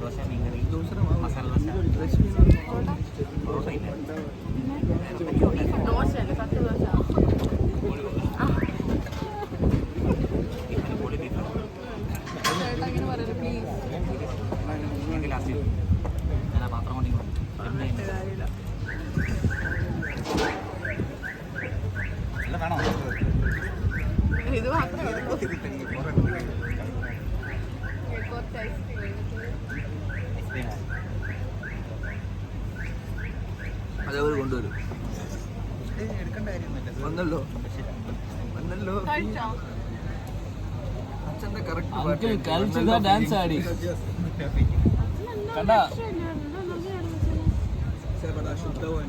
ദോശ മീൻകറി മസാല ദോശ പൊറോട്ട ഇല്ല ദോശയല്ലേ സത്യ ദോശ ബീഫിന് പൊടി ഇത് അതേപോലെ കൊണ്ടുവരും. വന്നല്ലോ. വന്നല്ലോ. അച്ഛന്റെ കറക്റ്റ് അങ്കിൾ കളിച്ചതാ ഡാൻസ് ആടി. കണ്ടാ? ശുദ്ധവാൻ